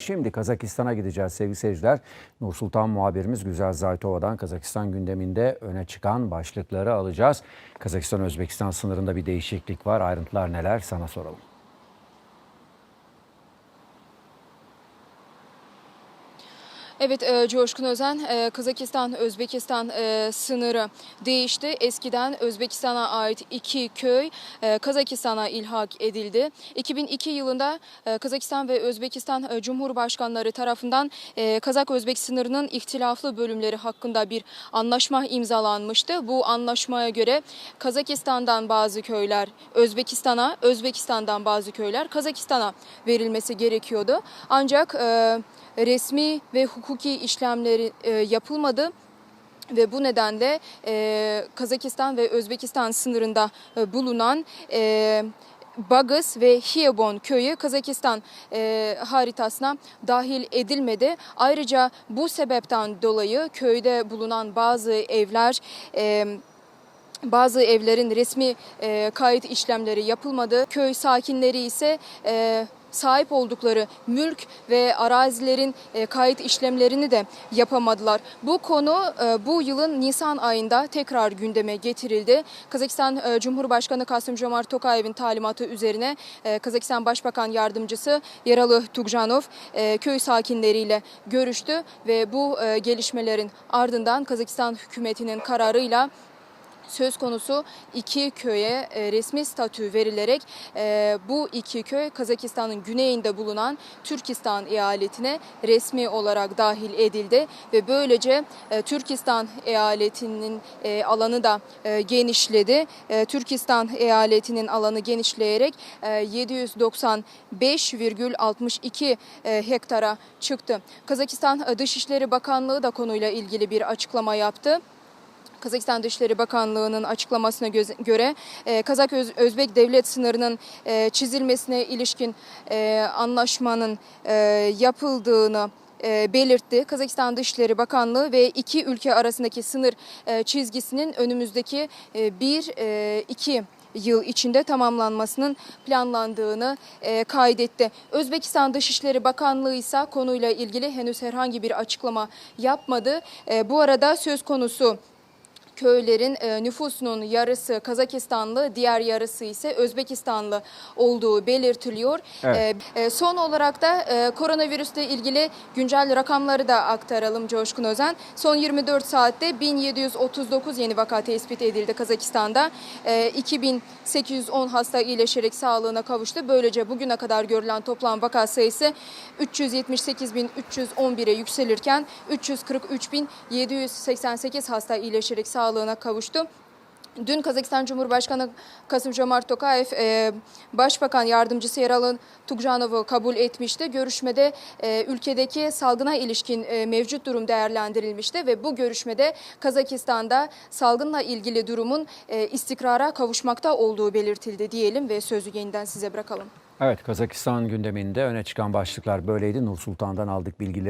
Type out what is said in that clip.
Şimdi Kazakistan'a gideceğiz sevgili seyirciler. Nur Sultan muhabirimiz Güzel Zaytova'dan Kazakistan gündeminde öne çıkan başlıkları alacağız. Kazakistan-Özbekistan sınırında bir değişiklik var. Ayrıntılar neler sana soralım. Evet e, Coşkun Özen, e, Kazakistan-Özbekistan e, sınırı değişti. Eskiden Özbekistan'a ait iki köy e, Kazakistan'a ilhak edildi. 2002 yılında e, Kazakistan ve Özbekistan e, Cumhurbaşkanları tarafından e, Kazak-Özbek sınırının ihtilaflı bölümleri hakkında bir anlaşma imzalanmıştı. Bu anlaşmaya göre Kazakistan'dan bazı köyler Özbekistan'a, Özbekistan'dan bazı köyler Kazakistan'a verilmesi gerekiyordu. Ancak e, resmi ve hukuki işlemleri e, yapılmadı ve bu nedenle e, Kazakistan ve Özbekistan sınırında e, bulunan e, Bagız ve Hiyabon köyü Kazakistan e, haritasına dahil edilmedi. Ayrıca bu sebepten dolayı köyde bulunan bazı evler e, bazı evlerin resmi e, kayıt işlemleri yapılmadı. Köy sakinleri ise e, sahip oldukları mülk ve arazilerin e, kayıt işlemlerini de yapamadılar. Bu konu e, bu yılın Nisan ayında tekrar gündeme getirildi. Kazakistan e, Cumhurbaşkanı Kasım Jomart Tokayev'in talimatı üzerine e, Kazakistan Başbakan Yardımcısı Yaralı Tugjanov e, köy sakinleriyle görüştü ve bu e, gelişmelerin ardından Kazakistan hükümetinin kararıyla söz konusu iki köye e, resmi statü verilerek e, bu iki köy Kazakistan'ın güneyinde bulunan Türkistan eyaletine resmi olarak dahil edildi ve böylece e, Türkistan eyaletinin alanı da genişledi. Türkistan eyaletinin alanı genişleyerek e, 795,62 e, hektara çıktı. Kazakistan Dışişleri Bakanlığı da konuyla ilgili bir açıklama yaptı. Kazakistan Dışişleri Bakanlığı'nın açıklamasına göre e, Kazak-Özbek devlet sınırının e, çizilmesine ilişkin e, anlaşmanın yapıldığını belirtti. Kazakistan Dışişleri Bakanlığı ve iki ülke arasındaki sınır çizgisinin önümüzdeki bir, iki yıl içinde tamamlanmasının planlandığını kaydetti. Özbekistan Dışişleri Bakanlığı ise konuyla ilgili henüz herhangi bir açıklama yapmadı. Bu arada söz konusu köylerin e, nüfusunun yarısı Kazakistanlı, diğer yarısı ise Özbekistanlı olduğu belirtiliyor. Evet. E, e, son olarak da e, koronavirüsle ilgili güncel rakamları da aktaralım Coşkun Özen. Son 24 saatte 1739 yeni vaka tespit edildi Kazakistan'da. E, 2810 hasta iyileşerek sağlığına kavuştu. Böylece bugüne kadar görülen toplam vaka sayısı 378.311'e yükselirken 343.788 hasta iyileşerek sağlığına kavuştu. Dün Kazakistan Cumhurbaşkanı Kasım Jomart Tokayev e, Başbakan Yardımcısı Yaralı Tugjanov'u kabul etmişti. Görüşmede e, ülkedeki salgına ilişkin e, mevcut durum değerlendirilmişti ve bu görüşmede Kazakistan'da salgınla ilgili durumun e, istikrara kavuşmakta olduğu belirtildi diyelim ve sözü yeniden size bırakalım. Evet Kazakistan gündeminde öne çıkan başlıklar böyleydi. Nur Sultan'dan aldık bilgileri.